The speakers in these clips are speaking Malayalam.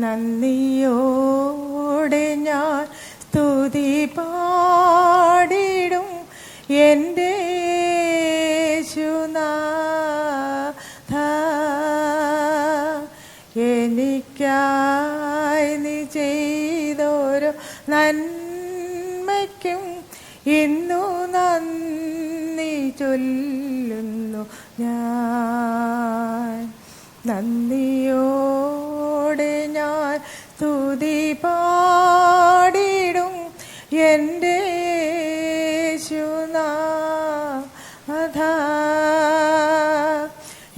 നന്ദിയോടെ ഞാൻ സ്തുതി പാടിടും എന്റെ യേശുനാഥ. എനിക്കായി നീ ചെയ്തോരോ നന്മയ്ക്കും ഇന്നു നന്ദി ചൊല്ലുന്നു ഞാൻ. നന്ദിയോടെ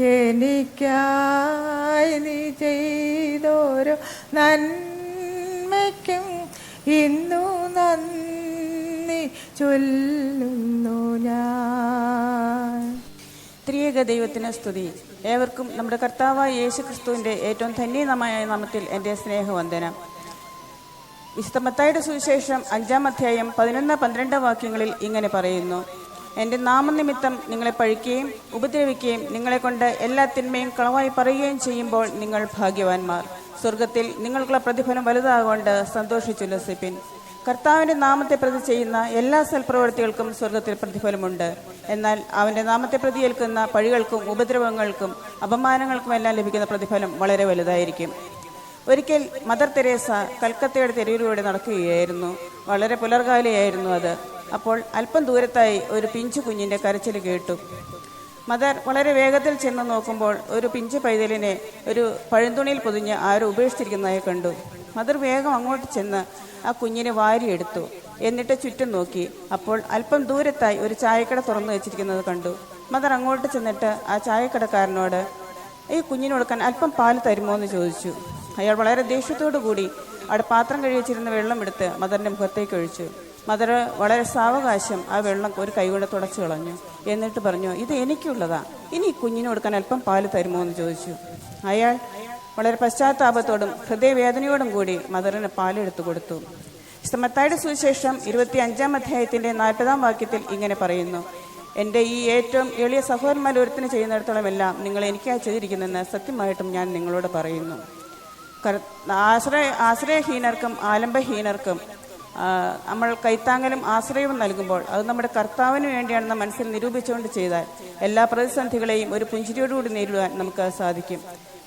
എനിക്കായി നീ ചെയ്തോരോ നന്മയ്ക്കും ഇന്നു നന്ദി ചൊല്ലുന്നു ഞാൻ. ത്രിയേക ദൈവത്തിന് സ്തുതി. ഏവർക്കും നമ്മുടെ കർത്താവായ യേശു ക്രിസ്തുവിന്റെ ഏറ്റവും ധന്യതമായ നാമത്തിൽ എന്റെ സ്നേഹവന്ദനം. വിശുദ്ധ മത്തായുടെ സുവിശേഷം അഞ്ചാം അധ്യായം പതിനൊന്ന് പന്ത്രണ്ട് വാക്യങ്ങളിൽ ഇങ്ങനെ പറയുന്നു. എന്റെ നാമനിമിത്തം നിങ്ങളെ പഴിക്കുകയും ഉപദ്രവിക്കുകയും നിങ്ങളെ കൊണ്ട് എല്ലാ തിന്മയും കളവായി പറയുകയും ചെയ്യുമ്പോൾ നിങ്ങൾ ഭാഗ്യവാന്മാർ. സ്വർഗത്തിൽ നിങ്ങൾക്കുള്ള പ്രതിഫലം വലുതാകൊണ്ട് സന്തോഷിച്ചുല്ലസിപ്പിൻ കർത്താവിന്റെ നാമത്തെ പ്രതി ചെയ്യുന്ന എല്ലാ സൽപ്രവർത്തികൾക്കും സ്വർഗത്തിൽ പ്രതിഫലമുണ്ട്. എന്നാൽ അവന്റെ നാമത്തെ പ്രതി ഏൽക്കുന്ന പഴികൾക്കും ഉപദ്രവങ്ങൾക്കും അപമാനങ്ങൾക്കും എല്ലാം ലഭിക്കുന്ന പ്രതിഫലം വളരെ വലുതായിരിക്കും. ഒരിക്കൽ മദർ തെരേസ കൽക്കത്തയുടെ തെരുവിലൂടെ നടക്കുകയായിരുന്നു. വളരെ പുലർകാലയായിരുന്നു അത്. അപ്പോൾ അല്പം ദൂരത്തായി ഒരു പിഞ്ചു കുഞ്ഞിന്റെ കരച്ചിൽ കേട്ടു. മദർ വളരെ വേഗത്തിൽ ചെന്ന് നോക്കുമ്പോൾ ഒരു പിഞ്ചു പൈതലിനെ ഒരു പഴുന്തുണിയിൽ പൊതിഞ്ഞ് ആരും ഉപേക്ഷിച്ചിരിക്കുന്നതായി കണ്ടു. മദർ വേഗം അങ്ങോട്ട് ചെന്ന് ആ കുഞ്ഞിനെ വാരിയെടുത്തു. എന്നിട്ട് ചുറ്റും നോക്കി. അപ്പോൾ അല്പം ദൂരത്തായി ഒരു ചായക്കട തുറന്നു വെച്ചിരിക്കുന്നത് കണ്ടു. മദർ അങ്ങോട്ട് ചെന്നിട്ട് ആ ചായക്കടക്കാരനോട് ഈ കുഞ്ഞിന് കൊടുക്കാൻ അല്പം പാൽ തരുമോ? എന്ന് ചോദിച്ചു. അയാൾ വളരെ ദേഷ്യത്തോടു കൂടി അവിടെ പാത്രം കഴിവച്ചിരുന്ന വെള്ളം എടുത്ത് മദറിന്റെ മുഖത്തേക്ക് ഒഴിച്ചു. മദർ വളരെ സാവകാശം ആ വെള്ളം ഒരു കൈകൊണ്ട് തുടച്ചു കളഞ്ഞു. എന്നിട്ട് പറഞ്ഞു ഇത് എനിക്കുള്ളതാ. ഇനി കുഞ്ഞിന് കൊടുക്കാൻ അല്പം പാൽ തരുമോ എന്ന് ചോദിച്ചു. അയാൾ വളരെ പശ്ചാത്താപത്തോടും ഹൃദയവേദനയോടും കൂടി മദറിന് പാലെടുത്തു കൊടുത്തു. മത്തായുടെ സുവിശേഷം ഇരുപത്തി അഞ്ചാം അധ്യായത്തിന്റെ നാൽപ്പതാം വാക്യത്തിൽ ഇങ്ങനെ പറയുന്നു എന്റെ ഈ ഏറ്റവും എളിയ സഹോദരന്മാർ ഒരുത്തിന് ചെയ്യുന്നിടത്തോളമെല്ലാം നിങ്ങൾ എനിക്കായി ചെയ്തിരിക്കുന്നെന്ന് സത്യമായിട്ടും ഞാൻ നിങ്ങളോട് പറയുന്നു. ആശ്രയ ആശ്രയഹീനർക്കും ആലംബഹീനർക്കും നമ്മൾ കൈത്താങ്ങലും ആശ്രയവും നൽകുമ്പോൾ അത് നമ്മുടെ കർത്താവിന് വേണ്ടിയാണെന്ന് മനസ്സിൽ നിരൂപിച്ചുകൊണ്ട് ചെയ്താൽ എല്ലാ പ്രതിസന്ധികളെയും ഒരു പുഞ്ചിരിയോടുകൂടി നേരിടുവാൻ നമുക്ക് സാധിക്കും.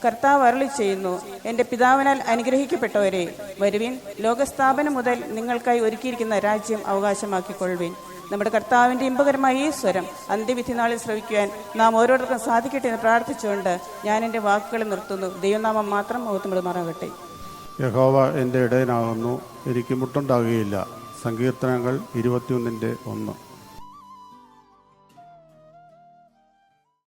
കർത്താവ് അരളി ചെയ്യുന്നു എന്റെ പിതാവിനാൽ അനുഗ്രഹിക്കപ്പെട്ടവരെ വരുവിൻ ലോകസ്ഥാപനം മുതൽ നിങ്ങൾക്കായി ഒരുക്കിയിരിക്കുന്ന രാജ്യം അവകാശമാക്കിക്കൊള്ളുവിൻ. നമ്മുടെ കർത്താവിന്റെ ഇമ്പകരമായ ഈ സ്വരം അന്ത്യവിധി നാളിൽ ശ്രവിക്കുവാൻ നാം ഓരോരുത്തർക്കും സാധിക്കട്ടെ എന്ന് പ്രാർത്ഥിച്ചുകൊണ്ട് ഞാൻ എന്റെ വാക്കുകൾ നിർത്തുന്നു. ദൈവനാമം മാത്രം മുഖത്തുമിടുമാറാകട്ടെ യഹോവ എന്റെ ഇടയനാകുന്നു. എനിക്ക് മുട്ടുണ്ടാകുകയില്ല. സങ്കീർത്തനങ്ങൾ ഇരുപത്തിയൊന്നിന്റെ ഒന്ന്.